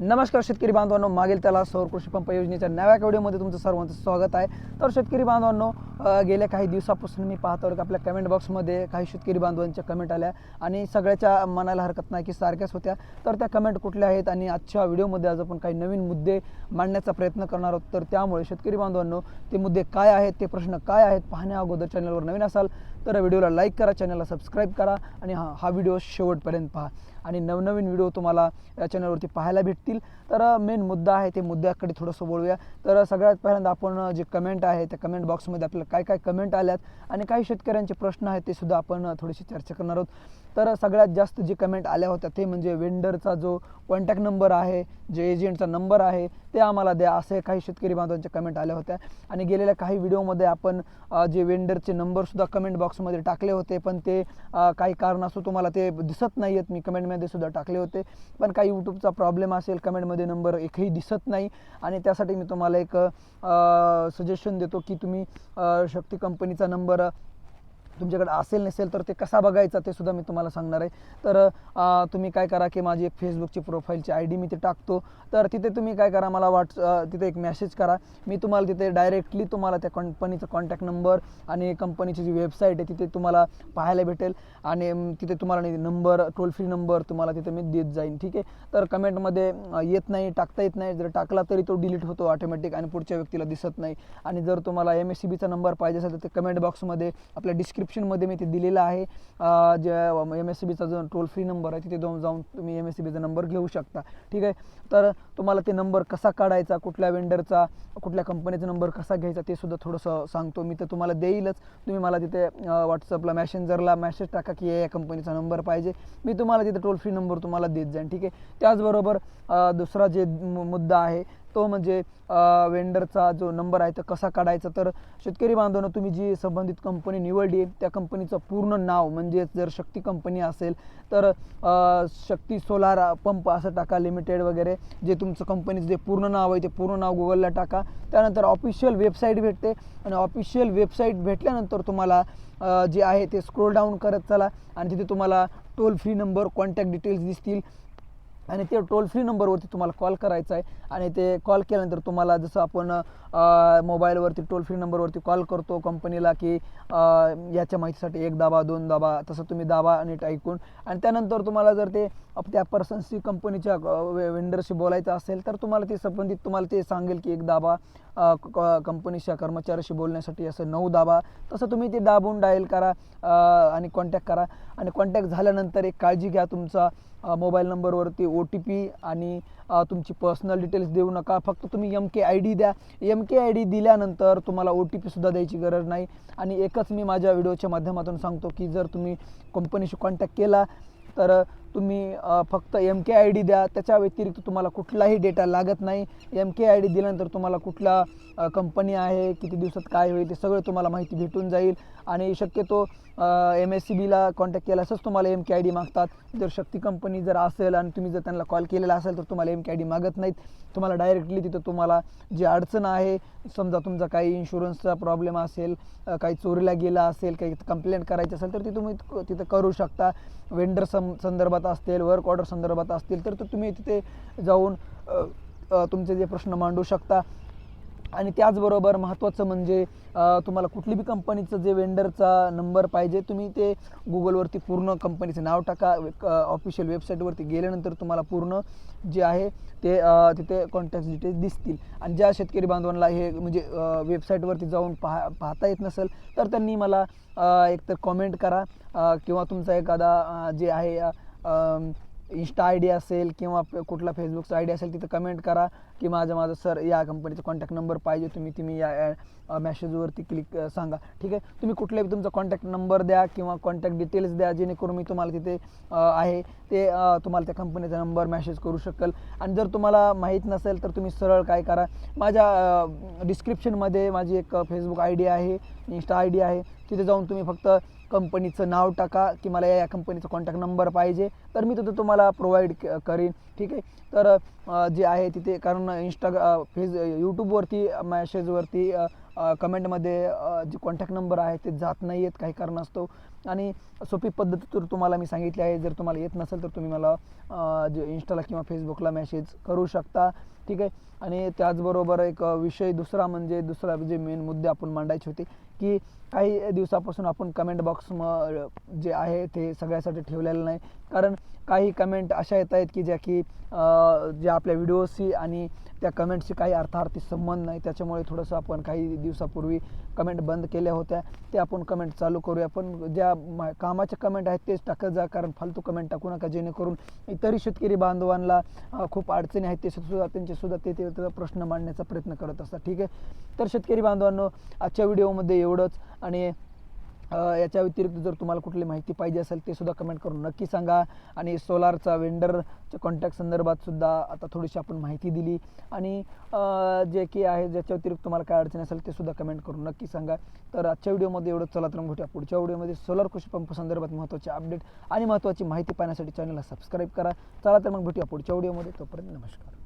नमस्कार शेतकरी बांधवांनो मागील त्याला सौर कृषी पंप योजनेच्या नव्या व्हिडिओमध्ये तुमचं सर्वांचं स्वागत आहे. तर शेतकरी बांधवांनो गेल्या काही दिवसापासून मी पाहतो की आपल्या कमेंट बॉक्समध्ये काही शेतकरी बांधवांच्या कमेंट आल्या आणि सगळ्याच्या मनाला हरकत नाही की सारख्याच होत्या. तर त्या कमेंट कुठल्या आहेत आणि आजच्या व्हिडिओमध्ये आज आपण काही नवीन मुद्दे मांडण्याचा प्रयत्न करणार आहोत. तर त्यामुळे शेतकरी बांधवांनो ते मुद्दे काय आहेत ते प्रश्न काय आहेत पाहण्या अगोदर चॅनलवर नवीन असाल तर व्हिडिओला लाईक करा चॅनलला सबस्क्राईब करा आणि हा हा व्हिडिओ शेवटपर्यंत पहा. आणि नवनवीन व्हिडिओ तुम्हाला या चॅनलवरती पाहायला भेटतील. तर मेन मुद्दा आहे ते मुद्द्याकडे थोडंसं बोलूया तर सगळ्यात पहिल्यांदा आपण जे कमेंट आहे त्या कमेंट बॉक्समध्ये आपल्याला काय काय कमेंट आल्यात आणि काही शेतकऱ्यांचे प्रश्न आहेत ते सुद्धा आपण थोडीशी चर्चा करणार आहोत. तर सगळ्यात जास्त जे कमेंट आल्या होत्या ते म्हणजे वेंडरचा जो कॉन्टॅक्ट नंबर आहे जे एजंटचा नंबर आहे ते आम्हाला द्या. असे काही शेतकरी बांधवांच्या कमेंट आल्या होत्या. आणि गेलेल्या काही व्हिडिओमध्ये आपण जे वेंडरचे नंबरसुद्धा कमेंट बॉक्समध्ये टाकले होते पण ते काही कारण असो तुम्हाला ते दिसत नाही आहेत मी कमेंट मध्ये सुद्धा टाकले होते. पण काही यूट्यूबचा प्रॉब्लेम असेल कमेंटमध्ये नंबर एकही दिसत नाही. आणि त्यासाठी मी तुम्हाला एक सजेशन देतो की तुम्ही शक्ती कंपनीचा नंबर तुमच्याकडे असेल नसेल तर ते कसा बघायचा ते सुद्धा मी तुम्हाला सांगणार आहे. तर तुम्ही काय करा की माझी एक फेसबुकची प्रोफाईलची आय डी मी ते टाकतो. तर तिथे तुम्ही काय करा मला व्हॉट्स तिथे एक मेसेज करा. मी तुम्हाला तिथे डायरेक्टली तुम्हाला त्या कंपनीचा कॉन्टॅक्ट नंबर आणि कंपनीची जी वेबसाईट आहे तिथे तुम्हाला पाहायला भेटेल. आणि तिथे तुम्हाला नंबर टोल फ्री नंबर तुम्हाला तिथे मी देत जाईन ठीक आहे? तर कमेंटमध्ये येत नाही टाकता येत नाही. जर टाकला तरी तो डिलीट होतो ऑटोमॅटिक आणि पुढच्या व्यक्तीला दिसत नाही. आणि जर तुम्हाला एम एस सी बीचा नंबर पाहिजे असेल तर ते कमेंट बॉक्समध्ये आपल्या डिस्क्रिप्शनमध्ये मी ते दिलेलं आहे. जे एम एस सी बीचा जो टोल फ्री नंबर आहे तिथे जाऊन जाऊन तुम्ही एम एस सी बीचा नंबर घेऊ शकता. ठीक आहे? तर तुम्हाला ते नंबर कसा काढायचा कुठल्या वेंडरचा कुठल्या कंपनीचा नंबर कसा घ्यायचा ते सुद्धा थोडंसं सांगतो. मी तर तुम्हाला देईलच. तुम्ही मला तिथे व्हॉट्सअपला मॅसेंजरला मॅसेज टाका की या कंपनीचा नंबर पाहिजे. मी तुम्हाला तिथे टोल फ्री नंबर तुम्हाला देत जाईन. ठीक आहे? त्याचबरोबर दुसरा जे मु- मुद्दा आहे तो म्हणजे वेंडरचा जो नंबर आहे तो कसा काढायचा? तर शेतकरी बांधवांनो तुम्ही जी संबंधित कंपनी निवडली त्या कंपनीचं पूर्ण नाव म्हणजेच जर शक्ती कंपनी असेल तर शक्ती सोलार पंप असं टाका लिमिटेड वगैरे जे तुमचं कंपनीचं जे पूर्ण नाव आहे ते पूर्ण नाव गुगलला टाका. त्यानंतर ऑफिशियल वेबसाईट भेटते. आणि ऑफिशियल वेबसाईट भेटल्यानंतर तुम्हाला जे आहे ते स्क्रोल डाऊन करत चला. आणि तिथे तुम्हाला toll free number contact details दिसतील. आणि ते टोल फ्री नंबरवरती तुम्हाला कॉल करायचा आहे. आणि ते कॉल केल्यानंतर तुम्हाला जसं आपण मोबाईलवरती टोल फ्री नंबरवरती कॉल करतो कंपनीला की याच्या माहितीसाठी एक दाबा दोन दाबा तसं तुम्ही दाबा नीट ऐकून. आणि त्यानंतर तुम्हाला जर ते त्या पर्सनशी कंपनीच्या वेंडरशी बोलायचं असेल तर तुम्हाला ते संबंधित तुम्हाला ते सांगेल की एक दाबा क- कंपनीच्या कर्मचाऱ्याशी बोलण्यासाठी असं नऊ दाबा तसं तुम्ही ते दाबून डायल करा आणि कॉन्टॅक्ट करा. आणि कॉन्टॅक्ट झाल्यानंतर एक काळजी घ्या तुमचा मोबाईल नंबरवरती ओ टी पी आणि तुमची पर्सनल डिटेल्स देऊ नका. फक्त तुम्ही एम के आय डी द्या. एम के आय डी दिल्यानंतर तुम्हाला ओ टी पीसुद्धा द्यायची गरज नाही. आणि एकच मी माझ्या व्हिडिओच्या माध्यमातून सांगतो की जर तुम्ही कंपनीशी कॉन्टॅक्ट केला तर तुम्ही फक्त एम के आय डी द्या. त्याच्या व्यतिरिक्त तुम्हाला कुठलाही डेटा लागत नाही. एम के आय डी दिल्यानंतर तुम्हाला कुठला कंपनी आहे किती दिवसात काय होईल ते सगळं तुम्हाला माहिती भेटून जाईल. आणि शक्यतो एम एस सी बीला कॉन्टॅक्ट केला असंच तुम्हाला एम के आय डी मागतात. जर शक्ती कंपनी जर असेल आणि तुम्ही जर त्यांना कॉल केलेला असेल तर तुम्हाला एम के आय डी मागत नाहीत. तुम्हाला डायरेक्टली तिथं तुम्हाला जी अडचण आहे समजा तुमचा काही इन्शुरन्सचा प्रॉब्लेम असेल काही चोरीला गेला असेल काही कंप्लेंट करायची असेल तर ती तुम्ही तिथं करू शकता. वेंडर सं संदर्भात असतील वर्क ऑर्डर संदर्भात असतील तर तुम्ही तिथे जाऊन तुमचे जे प्रश्न मांडू शकता. आणि त्याचबरोबर महत्त्वाचं म्हणजे तुम्हाला कुठली बी कंपनीचं जे वेंडरचा नंबर पाहिजे तुम्ही ते गुगलवरती पूर्ण कंपनीचं नाव टाका ऑफिशियल वेबसाईटवरती गेल्यानंतर तुम्हाला पूर्ण जे आहे ते तिथे कॉन्टॅक्ट डिटेल्स दिसतील. आणि ज्या शेतकरी बांधवांना हे म्हणजे वेबसाईटवरती जाऊन पाहा पाहता येत नसेल तर त्यांनी मला एकतर कॉमेंट करा किंवा तुमचा एखादा जे आहे इंस्टा इन्स्टा आय डी असेल किंवा कुठला फेसबुकचा आय डी असेल तिथं कमेंट करा की माझं माझं सर या कंपनीचा कॉन्टॅक्ट नंबर पाहिजे तुम्ही तुम्ही या मॅसेजवरती क्लिक सांगा. ठीक आहे? तुम्ही कुठलाही तुमचा कॉन्टॅक्ट नंबर द्या किंवा कॉन्टॅक्ट डिटेल्स द्या जेणेकरून मी तुम्हाला तिथे आहे. ते तुम्हाला त्या कंपनीचा नंबर मॅसेज करू शकेल. आणि जर तुम्हाला माहीत नसेल तर तुम्ही सरळ काय करा. माझ्या डिस्क्रिप्शनमध्ये माझी एक फेसबुक आय डी आहे इन्स्टा आय डी आहे. तिथे जाऊन तुम्ही फक्त कंपनीचं नाव टाका की मला या कंपनीचा कॉन्टॅक्ट नंबर पाहिजे. तर मी तिथं तुम्हाला प्रोव्हाइड करीन. ठीक आहे? तर जे आहे तिथे कारण इंस्टाग्रा फेस यूट्यूबवरती मॅसेजवरती कमेंटमध्ये जे कॉन्टॅक्ट नंबर आहे ते जात नाही आहेत काही कारणास्तव. आणि सोपी पद्धत तर तुम्हाला मी सांगितली आहे. जर तुम्हाला येत नसेल तर तुम्ही मला जे इंस्टाला किंवा फेसबुकला मेसेज करू शकता. ठीक आहे? आणि त्याचबरोबर एक विषय दुसरा म्हणजे दुसरा जे मेन मुद्दे आपण मांडायचे होते की काही दिवसापासून आपण कमेंट बॉक्स म जे आहे ते सगळ्यासाठी ठेवलेलं नाही. कारण काही कमेंट अशा येत आहेत की ज्या की ज्या आपल्या व्हिडिओशी आणि त्या कमेंटशी काही अर्थार्थी संबंध नाही. त्याच्यामुळे थोडंसं आपण काही दिवसापूर्वी कमेंट बंद केल्या होत्या. ते आपण कमेंट चालू करूया. पण ज्या मा- कामाच्या कमेंट आहेत तेच टाकत जा कारण फालतू कमेंट टाकू नका जेणेकरून इतरही शेतकरी बांधवांना खूप अडचणी आहेत ते सुद्धा त्यांचेसुद्धा ते त्याचा प्रश्न मांडण्याचा प्रयत्न करत असतात. ठीक आहे? तर शेतकरी बांधवांनो आजच्या व्हिडिओमध्ये एवढंच. आणि याच्या व्यतिरिक्त जर तुम्हाला कुठली माहिती पाहिजे असेल ते सुद्धा कमेंट करून नक्की सांगा. आणि सोलारचा वेंडरच्या कॉन्टॅक्ट संदर्भात सुद्धा आता थोडीशी आपण माहिती दिली. आणि जे की आहे ज्याच्या व्यतिरिक्त तुम्हाला काय अडचण असेल ते सुद्धा कमेंट करून नक्की सांगा. तर आजच्या व्हिडिओमध्ये एवढं चला तर मग भेटूया पुढच्या व्हिडिओमध्ये. सोलार कृषी पंप संदर्भात महत्त्वाचे अपडेट आणि महत्त्वाची माहिती पाहण्यासाठी चॅनलला सबस्क्राईब करा. चला तर मग भेटूया पुढच्या व्हिडिओमध्ये. तोपर्यंत नमस्कार.